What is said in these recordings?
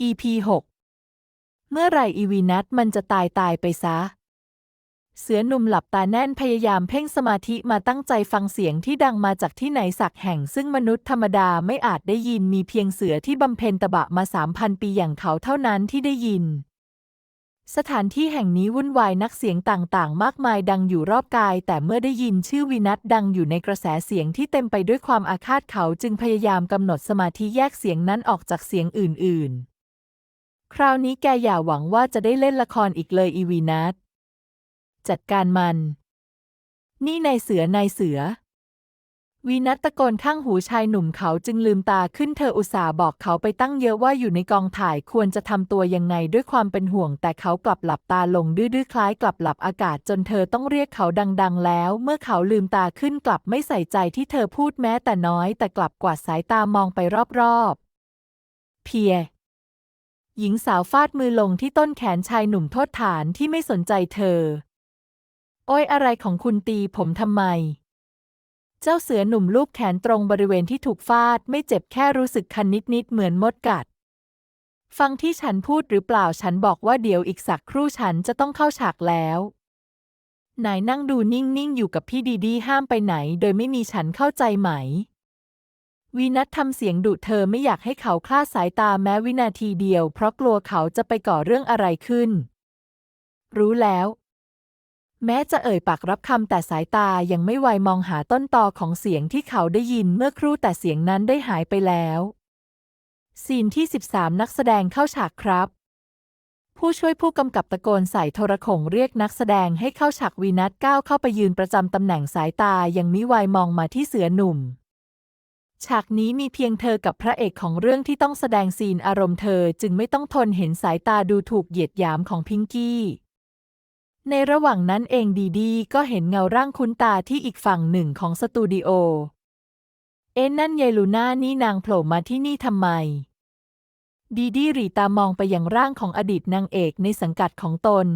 EP 6 เมื่อไหร่อีวีนัทมันจะตายตายไปซะ เสือหนุ่มหลับตาแน่นพยายามเพ่งสมาธิมาตั้งใจฟังเสียงที่ดังมาจากที่ไหนสักแห่ง ซึ่งมนุษย์ธรรมดาไม่อาจได้ยินมีเพียงเสือที่บำเพ็ญตบะมาสามพันปีอย่างเขาเท่านั้นที่ได้ยิน สถานที่แห่งนี้วุ่นวายนักเสียงต่างๆ มากมายดังอยู่รอบกาย แต่เมื่อได้ยินชื่อวินัทดังอยู่ในกระแสเสียงที่เต็มไปด้วยความอาฆาตเขาจึงพยายามกำหนดสมาธิแยกเสียงนั้นออกจากเสียงอื่นๆ คราวนี้แกอย่าหวังว่าจะได้เล่นละครอีกเลยอีวีนัทจัดการมัน นี่นายเสือนายเสือ วีนัทตะโกนข้างหูชายหนุ่มเขาจึงลืมตาขึ้นเธออุตส่าห์บอกเขาไปตั้งเยอะว่าอยู่ในกองถ่ายควรจะทำตัวยังไงด้วยความเป็นห่วง แต่เขากลับหลับตาลงดื้อๆคล้ายกลับหลับอากาศจนเธอต้องเรียกเขาดัง ๆ แล้ว เมื่อเขาลืมตาขึ้นกลับไม่ใส่ใจที่เธอพูดแม้แต่น้อย แต่กลับกวาดสายตามองไปรอบๆ เพีย หญิงสาวฟาดมือลงที่ต้นแขนชายหนุ่มโทษฐานที่ไม่สนใจเธอ โอ้ยอะไรของคุณตีผมทำไม เจ้าเสือหนุ่มลูบแขนตรงบริเวณที่ถูกฟาดไม่เจ็บแค่รู้สึกคันนิดๆเหมือนมดกัด ฟังที่ฉันพูดหรือเปล่าฉันบอกว่าเดี๋ยวอีกสักครู่ฉันจะต้องเข้าฉากแล้วนายนั่งดูนิ่งๆ อยู่กับพี่ดีดีห้ามไปไหน โดยไม่มีฉันเข้าใจไหม วีนัททำเสียงดุเธอไม่อยากให้เขาคลาดสายตาแม้วินาทีเดียว เพราะกลัวเขาจะไปก่อเรื่องอะไรขึ้น รู้แล้ว แม้จะเอ่ยปากรับคำแต่สายตายังไม่ไวมองหาต้นตอของเสียงที่เขาได้ยินเมื่อครู่แต่เสียงนั้นได้หายไปแล้วซีนที่ 13 นักแสดงเข้าฉากครับ ผู้ช่วยผู้กำกับตะโกนใส่โทรโขงเรียกนักแสดงให้เข้าฉากวีนัทก้าวเข้าไปยืนประจำตำแหน่งสายตายังมิไวมองมาที่เสือหนุ่ม ฉากนี้มีเพียงเธอกับพระเอกของเรื่องที่ต้องแสดงซีนอารมณ์เธอจึงไม่ต้องทนเห็นสายตาดูถูกเหยียดหยามของพิงกี้ ในระหว่างนั้นเองดีดีก็เห็นเงาร่างคุ้นตาที่อีกฝั่งหนึ่งของสตูดิโอ เอ็นนั่นยายลูน่านี่นางโผล่มาที่นี่ทำไม ดีดีรีตามองไปยังร่างของอดีตนางเอกในสังกัดของตน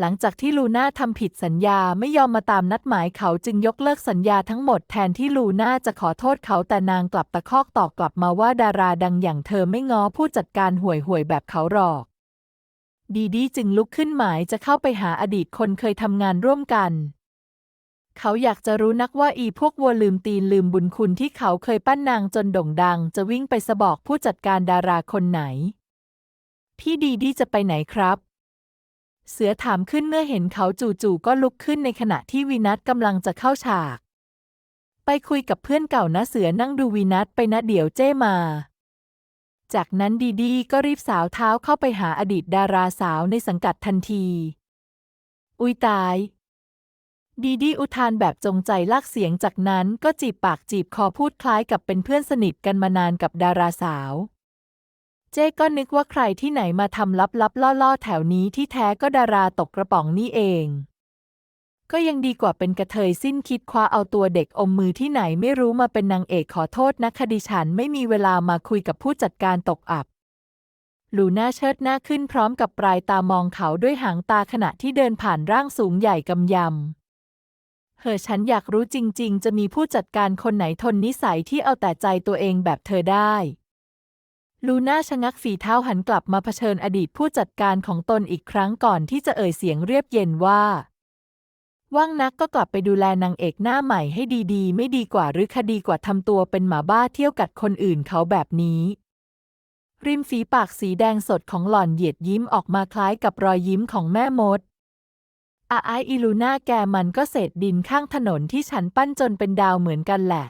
หลังจากที่ลูน่าทำผิดสัญญาไม่ยอมมาตามนัดหมายเขาจึงยกเลิกสัญญาทั้งหมดแทนที่ลูน่าจะขอโทษเขาแต่นางกลับตะคอกตอบกลับมาว่าดาราดังอย่างเธอไม่ง้อผู้จัดการห่วยห่วยแบบเขาหรอก ดีดีจึงลุกขึ้นหมายจะเข้าไปหาอดีตคนเคยทำงานร่วมกัน เขาอยากจะรู้นักว่าอีพวกวัวลืมตีนลืมบุญคุณที่เขาเคยปั้นนางจนโด่งดัง จะวิ่งไปสะบอกผู้จัดการดาราคนไหน พี่ดีดีจะไปไหนครับ เสือถามขึ้นเมื่อเห็นเขาจู่ๆก็ลุกขึ้นในขณะที่วีนัทกำลังจะเข้าฉาก ไปคุยกับเพื่อนเก่านะเสือนั่งดูวีนัทไปนะเดี๋ยวเจ้มา จากนั้นดีดีก็รีบสาวเท้าเข้าไปหาอดีตดาราสาวในสังกัดทันที อุยตาย ดีดีอุทานแบบจงใจลากเสียงจากนั้นก็จีบปากจีบคอพูดคล้ายกับเป็นเพื่อนสนิทกันมานานกับดาราสาว เจ๊ก็นึกว่าใครที่ไหนมาทำลับๆล่อๆ แถวนี้ที่แท้ก็ดาราตกกระป๋องนี่เอง ก็ยังดีกว่าเป็นกระเทยสิ้นคิดคว้าเอาตัวเด็กอมมือที่ไหนไม่รู้มาเป็นนางเอกขอโทษนะคดีฉันไม่มีเวลามาคุยกับผู้จัดการตกอับ ลูน่าเชิดหน้าขึ้นพร้อมกับปลายตามองเขาด้วยหางตาขณะที่เดินผ่านร่างสูงใหญ่กำยำเฮ้อฉันอยากรู้จริง ๆ จะมีผู้จัดการคนไหนทนนิสัยที่เอาแต่ใจตัวเองแบบเธอได้ ลูน่าชะงักฝีเท้าหันกลับมาเผชิญอดีตผู้จัดการของตนอีกครั้งก่อนที่จะเอ่ยเสียงเรียบเย็นว่า ว่างนักก็กลับไปดูแลนางเอกหน้าใหม่ให้ดีๆ ไม่ดีกว่าหรือคดีกว่าทำตัวเป็นหมาบ้าเที่ยวกัดคนอื่นเขาแบบนี้ ริมฝีปากสีแดงสดของหล่อนเหยียดยิ้มออกมาคล้ายกับรอยยิ้มของแม่มดอาไออีลูน่าแกมันก็เศษดินข้างถนนที่ฉันปั้นจนเป็นดาวเหมือนกันแหละ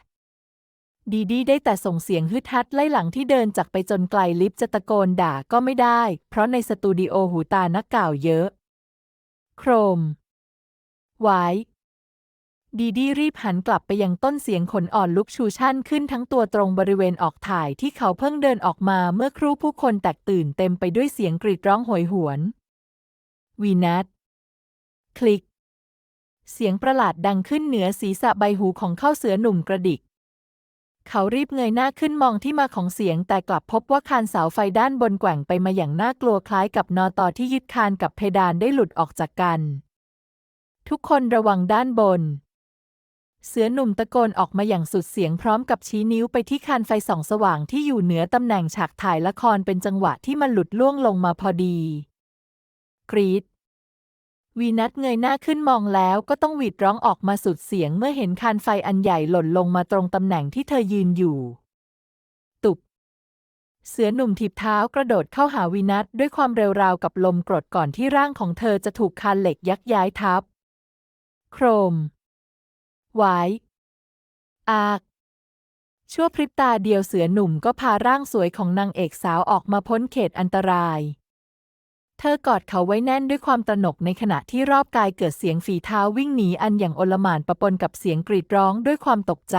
ดีดีได้แต่ส่งเสียงฮึดฮัดไล่หลังที่เดินจากไปจนไกลลิฟต์จะตะโกนด่าก็ไม่ได้ เพราะในสตูดิโอหูตานักกล่าวเยอะ โครมไว้ดีดีรีบหันกลับไปยังต้นเสียงขนอ่อนลุกชูชั่นขึ้นทั้งตัวตรงบริเวณออกถ่ายที่เขาเพิ่งเดินออกมาเมื่อครู่ผู้คนแตกตื่นเต็มไปด้วยเสียงกรีดร้องโหยหวน วีนัทคลิก เสียงประหลาดดังขึ้นเหนือศีรษะใบหูของเข้าเสือหนุ่มกระดิก เขารีบเงยหน้าขึ้นมองที่มาของเสียง แต่กลับพบว่าคานเสาไฟด้านบนแกว่งไปมาอย่างน่ากลัวคล้ายกับนอตอที่ยึดคานกับเพดานได้หลุดออกจากกัน ทุกคนระวังด้านบน เสือหนุ่มตะโกนออกมาอย่างสุดเสียงพร้อมกับชี้นิ้วไปที่คานไฟส่องสว่างที่อยู่เหนือตำแหน่งฉากถ่ายละครเป็นจังหวะที่มันหลุดล่วงลงมาพอดี กรีด วีนัทเงยหน้าขึ้นมองแล้วก็ต้องหวีดร้องออกมาสุดเสียงเมื่อเห็นคานไฟอันใหญ่หล่นลงมาตรงตำแหน่งที่เธอยืนอยู่ ตุบ เสือหนุ่มถีบเท้ากระโดดเข้าหาวีนัทด้วยความเร็วราวกับลมกรดก่อนที่ร่างของเธอจะถูกคานเหล็กยักย้ายทับ โครม ไว้อากชั่วพริบตาเดียวเสือหนุ่มก็พาร่างสวยของนางเอกสาวออกมาพ้นเขตอันตราย เธอกอดเขาไว้แน่นด้วยความตระหนกในขณะที่รอบกายเกิดเสียงฝีเท้าวิ่งหนีอันอย่างโอลหม่านปะปนกับเสียงกรีดร้องด้วยความตกใจ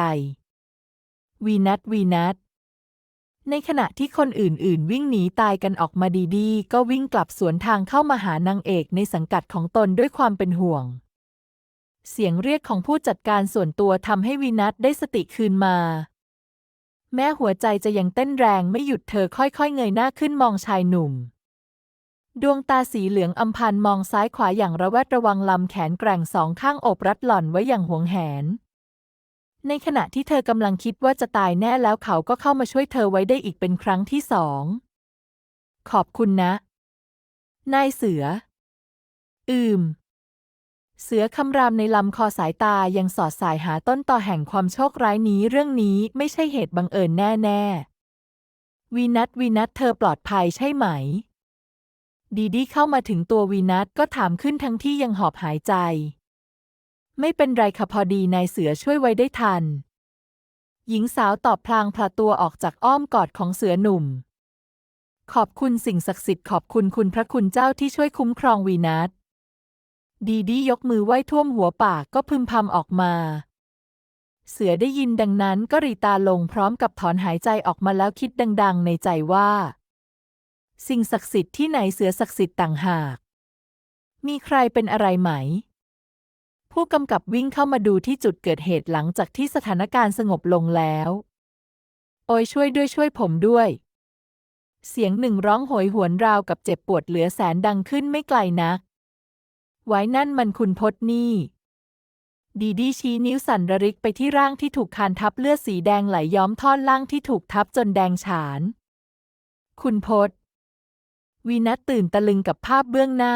วีนัทวีนัทในขณะที่คนอื่นๆ วิ่งหนีตายกันออกมาดีๆ ก็วิ่งกลับสวนทางเข้ามาหานางเอกในสังกัดของตนด้วยความเป็นห่วง เสียงเรียกของผู้จัดการส่วนตัวทำให้วีนัทได้สติคืนมา แม้หัวใจจะยังเต้นแรงไม่หยุดเธอค่อยๆ เงยหน้าขึ้นมองชายหนุ่ม ดวงตาสีเหลืองอำพันมองซ้ายขวาอย่างระแวดระวังลำแขนแกร่งสองข้างอบรัดหล่อนไว้อย่างหวงแหน ในขณะที่เธอกำลังคิดว่าจะตายแน่แล้วเขาก็เข้ามาช่วยเธอไว้ได้อีกเป็นครั้งที่สอง ขอบคุณนะ นายเสือ อืม เสือคำรามในลำคอสายตายังสอดสายหาต้นต่อแห่งความโชคร้ายนี้เรื่องนี้ไม่ใช่เหตุบังเอิญแน่ๆวีนัทวีนัทเธอปลอดภัยใช่ไหม ดีดีเข้ามาถึงตัววีนัทก็ถามขึ้นทั้งที่ยังหอบหายใจ ไม่เป็นไรค่ะพอดีนายเสือช่วยไว้ได้ทัน หญิงสาวตอบพลางพลาตัวออกจากอ้อมกอดของเสือหนุ่ม ขอบคุณสิ่งศักดิ์สิทธิ์ขอบคุณคุณพระคุณเจ้าที่ช่วยคุ้มครองวีนัทดีดียกมือไหว้ท่วมหัวปากก็พึมพำออกมา เสือได้ยินดังนั้นก็รีตาลงพร้อมกับถอนหายใจออกมาแล้วคิดดัง ๆ ในใจว่า สิ่งศักดิ์สิทธิ์ที่ไหนเสือศักดิ์สิทธิ์ต่างหาก มีใครเป็นอะไรไหม ผู้กำกับวิ่งเข้ามาดูที่จุดเกิดเหตุหลังจากที่สถานการณ์สงบลงแล้ว โอยช่วยด้วยช่วยผมด้วย เสียงหนึ่งร้องโหยหวนราวกับเจ็บปวดเหลือแสนดังขึ้นไม่ไกลนัก ไว้นั่นมันคุณพจนี่ ดีดีชี้นิ้วสั่นระริกไปที่ร่างที่ถูกคานทับเลือดสีแดงไหลย้อมท่อนล่างที่ถูกทับจนแดงฉาน คุณพจน์ วีนัทตื่นตะลึงกับภาพเบื้องหน้า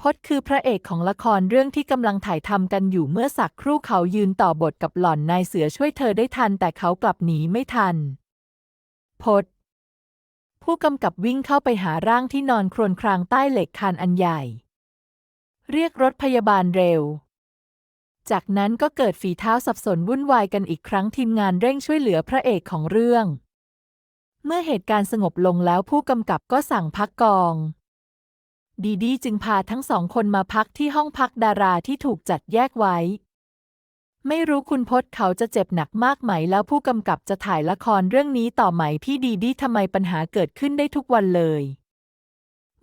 พจคือพระเอกของละครเรื่องที่กำลังถ่ายทำกันอยู่เมื่อสักครู่เขายืนต่อบทกับหล่อนนายเสือช่วยเธอได้ทัน แต่เขากลับหนีไม่ทัน พจผู้กำกับวิ่งเข้าไปหาร่างที่นอนครวญครางใต้เหล็กคานอันใหญ่ เรียกรถพยาบาลเร็วจากนั้นก็เกิดฝีเท้าสับสนวุ่นวายกันอีกครั้งทีมงานเร่งช่วยเหลือพระเอกของเรื่อง เมื่อเหตุการณ์สงบลงแล้วผู้กำกับก็สั่งพักกอง ดีดีจึงพาทั้งสองคนมาพักที่ห้องพักดาราที่ถูกจัดแยกไว้ ไม่รู้คุณพศเขาจะเจ็บหนักมากไหมแล้วผู้กำกับจะถ่ายละครเรื่องนี้ต่อไหมพี่ดีดีทำไมปัญหาเกิดขึ้นได้ทุกวันเลย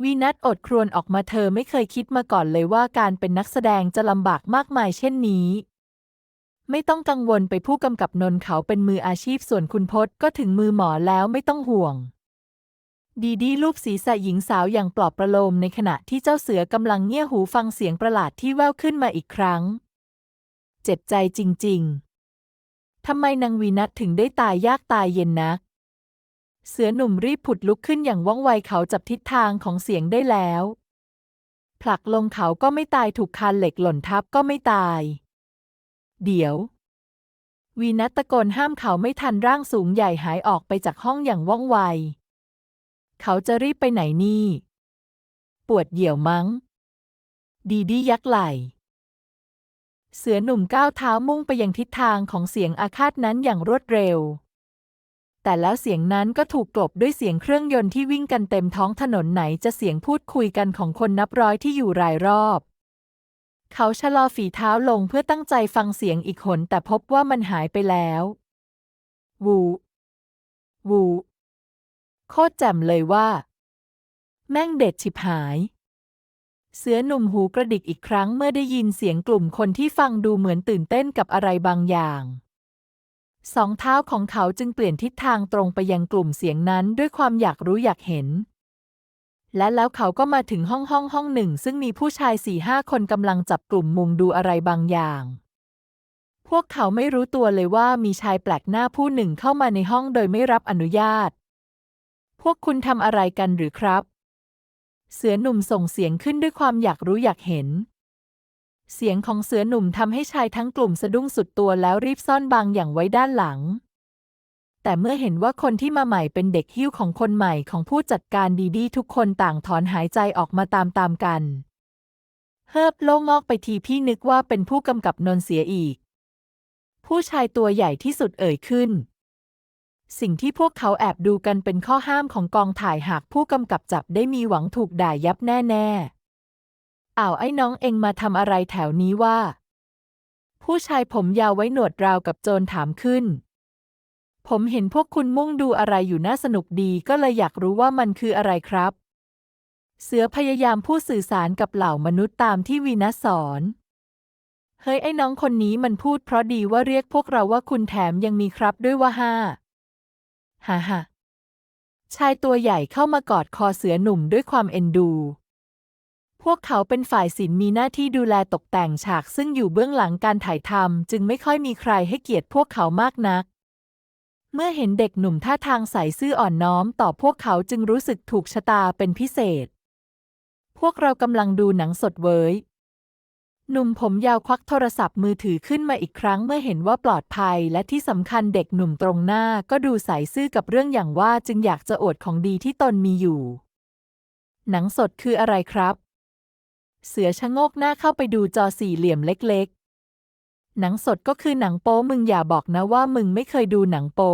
วีนัทอดครวญออกมาเธอไม่เคยคิดมาก่อนเลยว่าการเป็นนักแสดงจะลำบากมากมายเช่นนี้ ไม่ต้องกังวลไปผู้กำกับนนท์เขาเป็นมืออาชีพส่วนคุณพศก็ถึงมือหมอแล้วไม่ต้องห่วง ดีดีลูบศีรษะหญิงสาวอย่างปลอบประโลมในขณะที่เจ้าเสือกำลังเงี่ยหูฟังเสียงประหลาดที่แว่วขึ้นมาอีกครั้ง เจ็บใจจริง ๆ ทำไมนางวีนัทถึงได้ตายยากตายเย็นนัก เสือหนุ่มรีบผุดลุกขึ้นอย่างว่องไวเขาจับทิศทางของเสียงได้แล้ว ผลักลงเขาก็ไม่ตายถูกคานเหล็กหล่นทับก็ไม่ตาย เดี๋ยว วีนัทตะโกนห้ามเขาไม่ทันร่างสูงใหญ่หายออกไปจากห้องอย่างว่องไว เขาจะรีบไปไหนนี่ ปวดเหี่ยวมั้ง ดีดียักไหล่เสือหนุ่มก้าวเท้ามุ่งไปยังทิศทางของเสียงอาฆาตนั้นอย่างรวดเร็ว แต่แล้วเสียงนั้นก็ถูกกลบด้วยเสียงเครื่องยนต์ที่วิ่งกันเต็มท้องถนนไหนจะเสียงพูดคุยกันของคนนับร้อยที่อยู่รายรอบ เขาชะลอฝีเท้าลงเพื่อตั้งใจฟังเสียงอีกหนแต่พบว่ามันหายไปแล้ว วู วู โคตรแจ่มเลยว่า แม่งเด็ดฉิบหาย เสือหนุ่มหูกระดิกอีกครั้งเมื่อได้ยินเสียงกลุ่มคนที่ฟังดูเหมือนตื่นเต้นกับอะไรบางอย่าง สองเท้าของเขาจึงเปลี่ยนทิศทางตรงไปยังกลุ่มเสียงนั้นด้วยความอยากรู้อยากเห็น และแล้วเขาก็มาถึงห้องห้องห้องหนึ่ง ซึ่งมีผู้ชายสี่ห้าคนกำลังจับกลุ่มมุงดูอะไรบางอย่าง พวกเขาไม่รู้ตัวเลยว่ามีชายแปลกหน้าผู้หนึ่งเข้ามาในห้องโดยไม่รับอนุญาต พวกคุณทำอะไรกันหรือครับ เสือหนุ่มส่งเสียงขึ้นด้วยความอยากรู้อยากเห็น เสียงของเสือหนุ่มทำให้ชายทั้งกลุ่มสะดุ้งสุดตัวแล้วรีบซ่อนบางอย่างไว้ด้านหลัง แต่เมื่อเห็นว่าคนที่มาใหม่เป็นเด็กหิ้วของคนใหม่ของผู้จัดการดีดีทุกคนต่างถอนหายใจออกมาตามๆกัน เฮิบโล่งงอกไปทีพี่นึกว่าเป็นผู้กำกับนนเสียอีก ผู้ชายตัวใหญ่ที่สุดเอ่ยขึ้น สิ่งที่พวกเขาแอบดูกันเป็นข้อห้ามของกองถ่ายหากผู้กำกับจับได้มีหวังถูกด่ายับแน่ๆอ้าวไอ้น้องเองมาทำอะไรแถวนี้ว่า ผู้ชายผมยาวไว้หนวดราวกับโจรถามขึ้น ผมเห็นพวกคุณมุ่งดูอะไรอยู่น่าสนุกดีก็เลยอยากรู้ว่ามันคืออะไรครับ เสือพยายามพูดสื่อสารกับเหล่ามนุษย์ตามที่วีนัสสอน เฮ้ยไอ้น้องคนนี้มันพูดเพราะดีว่าเรียกพวกเราว่าคุณแถมยังมีครับด้วยว่าห้าฮ่าฮ่าชายตัวใหญ่เข้ามากอดคอเสือหนุ่มด้วยความเอ็นดู พวกเขาเป็นฝ่ายศิลป์มีหน้าที่ดูแลตกแต่งฉากซึ่งอยู่เบื้องหลังการถ่ายทำจึงไม่ค่อยมีใครให้เกียรติพวกเขามากนัก เมื่อเห็นเด็กหนุ่มท่าทางใสซื่ออ่อนน้อมต่อพวกเขาจึงรู้สึกถูกชะตาเป็นพิเศษ พวกเรากำลังดูหนังสดเว้ย หนุ่มผมยาวควักโทรศัพท์มือถือขึ้นมาอีกครั้งเมื่อเห็นว่าปลอดภัย และที่สำคัญเด็กหนุ่มตรงหน้าก็ดูใสซื่อกับเรื่องอย่างว่าจึงอยากจะอวดของดีที่ตนมีอยู่ หนังสดคืออะไรครับ เสือชะโงกหน้าเข้าไปดูจอสี่เหลี่ยมเล็ก หนังสดก็คือหนังโป๊มึงอย่าบอกนะว่ามึงไม่เคยดูหนังโป๊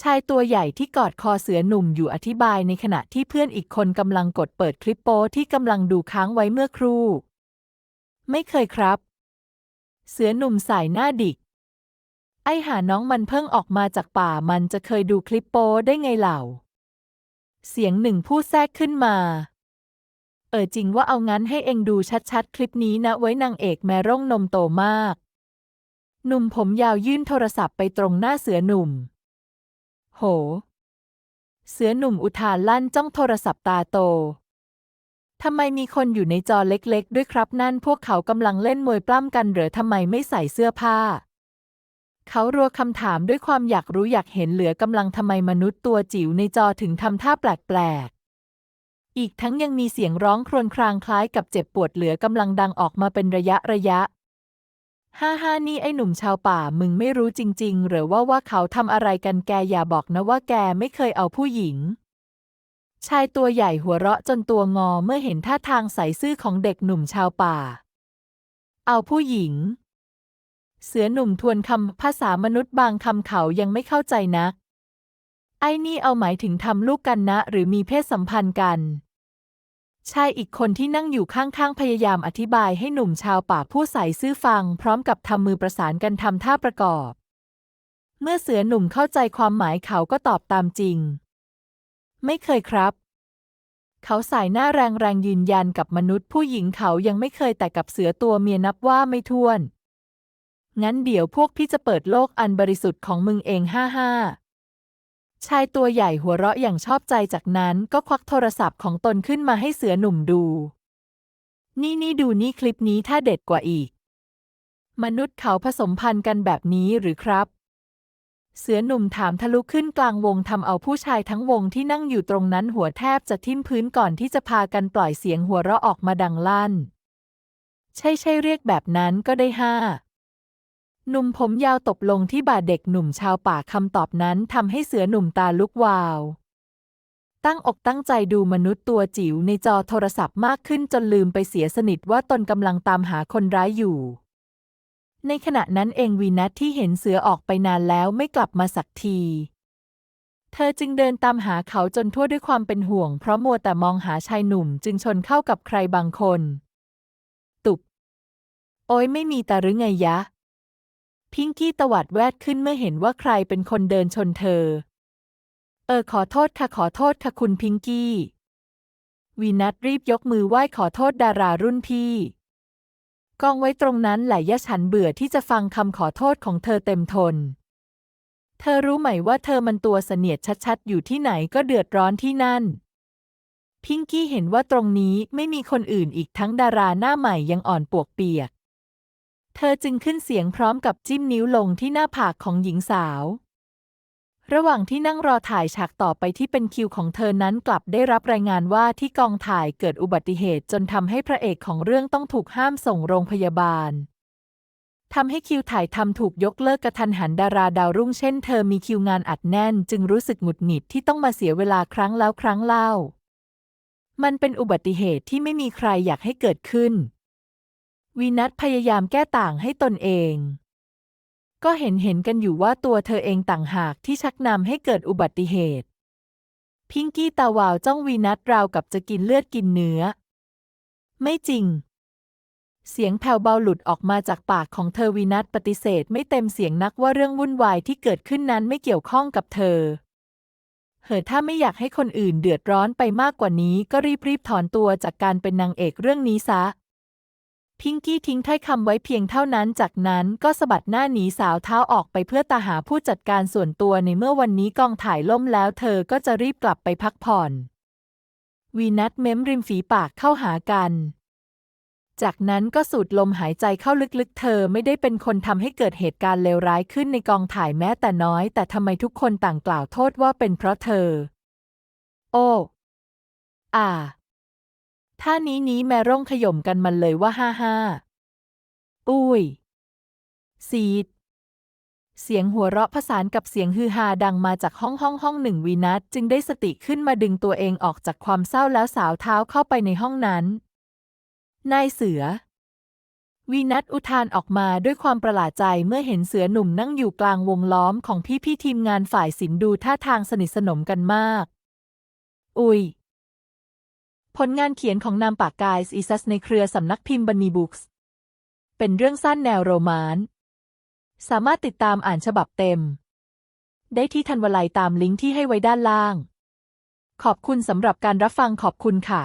ชายตัวใหญ่ที่กอดคอเสือหนุ่มอยู่อธิบายในขณะที่เพื่อนอีกคนกำลังกดเปิดคลิปโป๊ที่กำลังดูค้างไว้เมื่อครู่ ไม่เคยครับ เสือหนุ่มสายหน้าดิก ไอหาน้องมันเพิ่งออกมาจากป่ามันจะเคยดูคลิปโป๊ได้ไงเหล่า เสียงหนึ่งพูดแทรกขึ้นมา เออจริงว่าเอางั้นให้เองดูชัดๆ คลิปนี้นะไว้นางเอกแม่ร่งนมโตมาก หนุ่มผมยาวยื่นโทรศัพท์ไปตรงหน้าเสือหนุ่ม โห เสือหนุ่มอุทานลั่นจ้องโทรศัพท์ตาโตทำไมมีคนอยู่ในจอเล็กๆ ด้วยครับนั่นพวกเขากำลังเล่นมวยปล้ำกันหรือทำไมไม่ใส่เสื้อผ้า เขารัวคำถามด้วยความอยากรู้อยากเห็นเหลือกำลังทำไมมนุษย์ตัวจิ๋วในจอถึงทำท่าแปลกๆ อีกทั้งยังมีเสียงร้องครวญครางคล้ายกับเจ็บปวดเหลือกำลังดังออกมาเป็นระยะระยะ ฮ่าฮ่านี่ไอ้หนุ่มชาวป่ามึงไม่รู้จริง ๆ หรือว่าว่าเขาทำอะไรกันแกอย่าบอกนะว่าแกไม่เคยเอาผู้หญิง ชายตัวใหญ่หัวเราะจนตัวงอเมื่อเห็นท่าทางใสซื่อของเด็กหนุ่มชาวป่า เอาผู้หญิง เสือหนุ่มทวนคำภาษามนุษย์บางคำเขายังไม่เข้าใจนัก ไอ้นี่เอาหมายถึงทำลูกกันนะ หรือมีเพศสัมพันธ์กัน ชายอีกคนที่นั่งอยู่ข้างๆ พยายามอธิบายให้หนุ่มชาวป่าผู้ใสซื่อฟัง พร้อมกับทำมือประสานกันทำท่าประกอบ เมื่อเสือหนุ่มเข้าใจความหมายเขาก็ตอบตามจริง ไม่เคยครับ เขาสายหน้าแรงๆยืนยันกับมนุษย์ผู้หญิงเขายังไม่เคยแต่กับเสือตัวเมียนับว่าไม่ถ้วน งั้นเดี๋ยวพวกพี่จะเปิดโลกอันบริสุทธิ์ของมึงเองห้าห้า ชายตัวใหญ่หัวเราะอย่างชอบใจจากนั้นก็ควักโทรศัพท์ของตนขึ้นมาให้เสือหนุ่มดู นี่นี่ดูนี่คลิปนี้ถ้าเด็ดกว่าอีก มนุษย์เขาผสมพันธุ์กันแบบนี้หรือครับ เสือหนุ่มถามทะลุขึ้นกลางวงทำเอาผู้ชายทั้งวงที่นั่งอยู่ตรงนั้นหัวแทบจะทิ่มพื้นก่อนที่จะพากันปล่อยเสียงหัวเราะออกมาดังลั่น ใช่ใช่เรียกแบบนั้นก็ได้ห้า หนุ่มผมยาวตบลงที่บ่าเด็กหนุ่มชาวป่าคำตอบนั้นทำให้เสือหนุ่มตาลุกวาว ตั้งอกตั้งใจดูมนุษย์ตัวจิ๋วในจอโทรศัพท์มากขึ้นจนลืมไปเสียสนิทว่าตนกำลังตามหาคนร้ายอยู่ ในขณะนั้นเองวีนัทที่เห็นเสือออกไปนานแล้วไม่กลับมาสักที เธอจึงเดินตามหาเขาจนทั่วด้วยความเป็นห่วง เพราะมัวแต่มองหาชายหนุ่มจึงชนเข้ากับใครบางคน ตุบ โอ้ยไม่มีตาหรือไงยะ พิงกี้ตวัดแวดขึ้นเมื่อเห็นว่าใครเป็นคนเดินชนเธอ เออขอโทษค่ะขอโทษค่ะคุณพิงกี้วีนัทรีบยกมือไหว้ขอโทษดารารุ่นพี่กองไว้ตรงนั้นแหละยะฉันเบื่อที่จะฟังคำขอโทษของเธอเต็มทน เธอรู้ไหมว่าเธอมันตัวเสนียดชัดๆ อยู่ที่ไหนก็เดือดร้อนที่นั่น พิงกี้เห็นว่าตรงนี้ไม่มีคนอื่นอีกทั้งดาราหน้าใหม่ยังอ่อนปวกเปียก เธอจึงขึ้นเสียงพร้อมกับจิ้มนิ้วลงที่หน้าผากของหญิงสาว ระหว่างที่นั่งรอถ่ายฉากต่อไปที่เป็นคิวของเธอนั้นกลับได้รับรายงานว่าที่กองถ่ายเกิดอุบัติเหตุจนทำให้พระเอกของเรื่องต้องถูกห้ามส่งโรงพยาบาลทำให้คิวถ่ายทำถูกยกเลิกกระทันหันดาราดาวรุ่งเช่นเธอมีคิวงานอัดแน่น จึงรู้สึกหงุดหงิดที่ต้องมาเสียเวลาครั้งแล้วครั้งเล่า มันเป็นอุบัติเหตุที่ไม่มีใครอยากให้เกิดขึ้น วีนัทพยายามแก้ต่างให้ตนเอง ก็เห็นเห็นกันอยู่ว่าตัวเธอเองต่างหากที่ชักนำให้เกิดอุบัติเหตุ พิงกี้ตาวาวจ้องวีนัทราวกับจะกินเลือดกินเนื้อ ไม่จริง เสียงแผ่วเบาหลุดออกมาจากปากของเธอวีนัทปฏิเสธไม่เต็มเสียงนักว่าเรื่องวุ่นวายที่เกิดขึ้นนั้นไม่เกี่ยวข้องกับเธอเหอถ้าไม่อยากให้คนอื่นเดือดร้อนไปมากกว่านี้ก็รีบๆถอนตัวจากการเป็นนางเอกเรื่องนี้ซะ พิงกี้ทิ้งถ้อยคำไว้เพียงเท่านั้น จากนั้นก็สะบัดหน้าหนีสาวเท้าออกไปเพื่อตาหาผู้จัดการส่วนตัวในเมื่อวันนี้กองถ่ายล่มแล้ว เธอก็จะรีบกลับไปพักผ่อน วีนัทเม้มริมฝีปากเข้าหากัน จากนั้นก็สูดลมหายใจเข้าลึกๆ เธอไม่ได้เป็นคนทำให้เกิดเหตุการณ์เลวร้ายขึ้นในกองถ่ายแม้แต่น้อย แต่ทำไมทุกคนต่างกล่าวโทษว่าเป็นเพราะเธอ โอ้อ่า ท่านี้นี้แม่ร่งขย่มกันมันเลยว่าห้าห้าอุ้ย ซีด เสียงหัวเราะผสานกับเสียงฮือฮาดังมาจากห้องห้องห้องหนึ่งวีนัทจึงได้สติขึ้นมาดึงตัวเองออกจากความเศร้าแล้วสาวเท้าเข้าไปในห้องนั้น นายเสือ วีนัทอุทานออกมาด้วยความประหลาดใจเมื่อเห็นเสือหนุ่มนั่งอยู่กลางวงล้อมของพี่พี่ทีมงานฝ่ายศิลป์ดูท่าทางสนิทสนมกันมาก อุ้ย ผลงานเขียนของนามปากกายอีซัสในเครือสำนักพิมพ์บันนีบุ๊กส์เป็นเรื่องสั้นแนวโรมานต์สามารถติดตามอ่านฉบับเต็ม ได้ที่ทันวลัยตามลิงก์ที่ให้ไว้ด้านล่าง ขอบคุณสำหรับการรับฟังขอบคุณค่ะ